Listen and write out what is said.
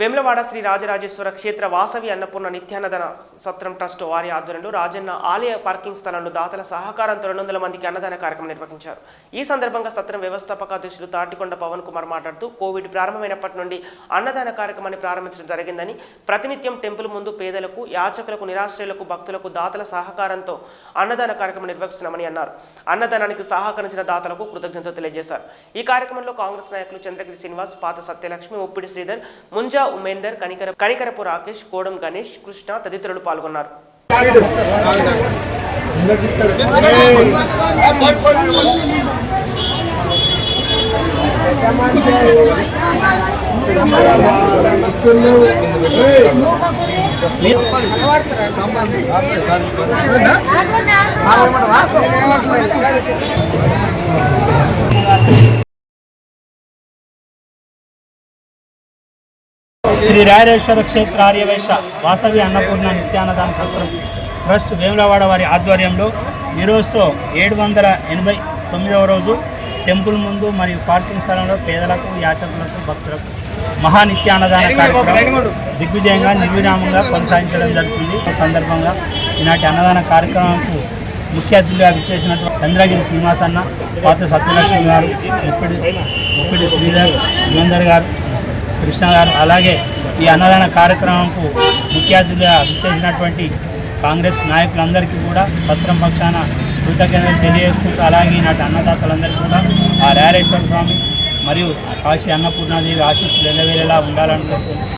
వేములవాడ శ్రీ రాజరాజేశ్వర క్షేత్ర వాసవి అన్నపూర్ణ నిత్యాన్నదాన సత్రం ట్రస్ట్ వారి ఆధ్వర్యంలో రాజన్న ఆలయ పార్కింగ్ స్థలంలో దాతల సహకారంతో రెండు వందల మందికి అన్నదాన కార్యక్రమం నిర్వహించారు. ఈ సందర్భంగా సత్రం వ్యవస్థాపక అధ్యక్షులు తాటికొండ పవన్ కుమార్ మాట్లాడుతూ కోవిడ్ ప్రారంభమైనప్పటి నుండి అన్నదాన కార్యక్రమాన్ని ప్రారంభించడం జరిగిందని ప్రతినిత్యం టెంపుల్ ముందు పేదలకు యాచకులకు నిరాశ్రయులకు భక్తులకు దాతల సహకారంతో అన్నదాన కార్యక్రమం నిర్వహిస్తున్నామని అన్నారు. అన్నదానానికి సహకరించిన దాతలకు కృతజ్ఞతలు తెలియజేశారు. ఈ కార్యక్రమంలో కాంగ్రెస్ నాయకులు చంద్రగిరి శ్రీనివాస్ పాత సత్యలక్ష్మి ముప్పిడి శ్రీధర్ ముంజా ఉమేందర్ కనికర కనికరపు రాకేష్ కోడం గణేష్ కృష్ణ తదితరులు పాల్గొన్నారు. సంబంధి శ్రీ రాజేశ్వర క్షేత్ర ఆర్యవైశ్య వాసవి అన్నపూర్ణ నిత్యాన్నదాన సత్రం ట్రస్ట్ వేములవాడ వారి ఆధ్వర్యంలో ఈ రోజుతో ఏడు వందల ఎనభై తొమ్మిదవ రోజు టెంపుల్ ముందు మరియు పార్కింగ్ స్థలంలో పేదలకు యాచకులకు భక్తులకు మహా నిత్యాన్నదాన కార్యక్రమం దిగ్విజయంగా నిర్విరామంగా కొనసాగించడం జరుగుతుంది. ఈ సందర్భంగా ఈనాటి అన్నదాన కార్యక్రమంకు ముఖ్య అతిథిగా విచ్చేసినటువంటి చంద్రగిరి శ్రీనివాస్ అన్న పాత సత్యలక్ష్మి గారు ముప్పిడి ముప్పిడి శ్రీధర్ యువందర్ గారు కృష్ణ గారు అలాగే ఈ అన్నదాన కార్యక్రమంకు ముఖ్య అతిథిగా విచ్చేసినటువంటి కాంగ్రెస్ నాయకులందరికీ కూడా సత్రం పక్షాన కృతజ్ఞతలు తెలియజేసుకుంటూ అలాగే నాటి అన్నదాతలందరికీ కూడా ఆ రారేశ్వర స్వామి మరియు కాశీ అన్నపూర్ణాదేవి ఆశీస్సులు ఎల్లవేళలా ఉండాలనుకుంటున్నాను